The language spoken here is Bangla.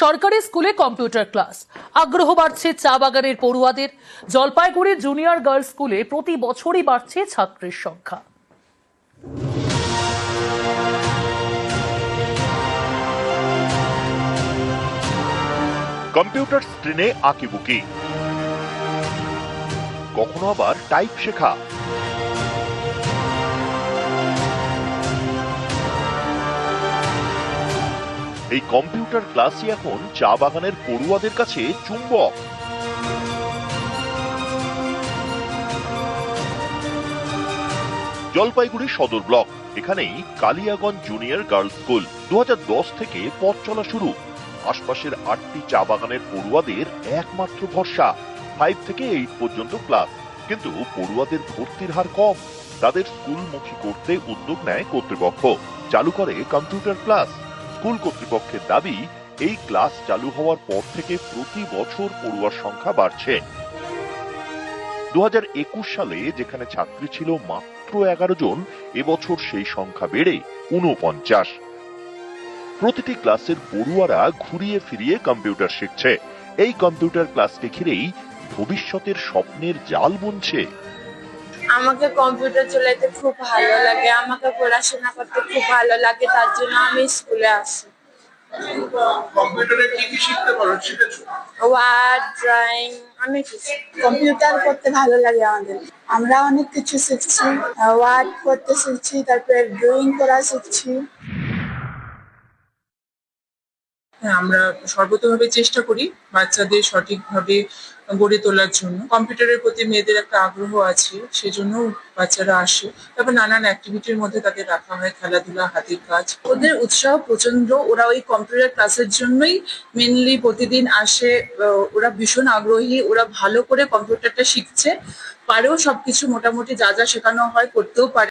সরকারি স্কুলে কম্পিউটার ক্লাস। আগ্রহ বাড়ছে চা বাগানের পড়ুয়াদের। জলপাইগুড়ি জুনিয়র গার্লস স্কুলে প্রতি বছরই বাড়ছে ছাত্রের সংখ্যা। কম্পিউটার স্ক্রিনে আঁকিবুকি। কখনো আবার টাইপ শেখা। এই কম্পিউটার ক্লাসই এখন চা বাগানের পড়ুয়াদের কাছে চুম্বক। জলপাইগুড়ি সদর ব্লক, এখানেই কালিয়াগঞ্জ জুনিয়র গার্লস স্কুল দু হাজার দশ থেকে পথ চলা শুরু। আশপাশের আটটি চা বাগানের পড়ুয়াদের একমাত্র ভরসা ফাইভ থেকে এইট পর্যন্ত ক্লাস কিন্তু পড়ুয়াদের ভর্তির হার কম। তাদের স্কুলমুখী করতে উদ্যোগ নেয় কর্তৃপক্ষ। চালু করে কম্পিউটার ক্লাস স্কুল কর্তৃপক্ষের দাবি, এই ক্লাস চালু হওয়ার পর থেকে প্রতি বছর পড়ুয়ার সংখ্যা বাড়ছে। দু সালে যেখানে ছাত্রী ছিল মাত্র এগারো জন, এবছর সেই সংখ্যা বেড়ে উনপঞ্চাশ প্রতিটি ক্লাসের পড়ুয়ারা ঘুরিয়ে ফিরিয়ে কম্পিউটার শিখছে। এই কম্পিউটার ক্লাসকে ঘিরেই ভবিষ্যতের স্বপ্নের জাল বুনছে আমাকে কম্পিউটার চলাইতে খুব ভালো লাগে আমাকে পড়াশোনা করতে খুব ভালো লাগে তার জন্য আমি স্কুলে আসি। কম্পিউটারে কি কি শিখতে পারো শিখেছো? ওয়ার্ড ড্রয়িং অনেক কিছু। কম্পিউটার করতে ভালো লাগে আমাদের। আমরা অনেক কিছু শিখছি ওয়ার্ড করতে শিখছি তারপরে ড্রয়িং করা শিখছি। আমরা সর্বতভাবে চেষ্টা করি বাচ্চাদের সঠিকভাবে গড়ে তোলার জন্য। কম্পিউটারের প্রতি মেয়েদের একটা আগ্রহ আছে সেজন্য বাচ্চারা আসে। তারপর নানান অ্যাক্টিভিটির মধ্যে তাদের রাখা হয়, খেলাধুলা, হাতের কাজ। ওদের উৎসাহ প্রচণ্ড ওরা ওই কম্পিউটার ক্লাসের জন্যই মেনলি প্রতিদিন আসে ওরা ভীষণ আগ্রহী, ওরা ভালো করে কম্পিউটারটা শিখছে। পারেও সবকিছু মোটামুটি যা যা শেখানো হয় করতেও পারে।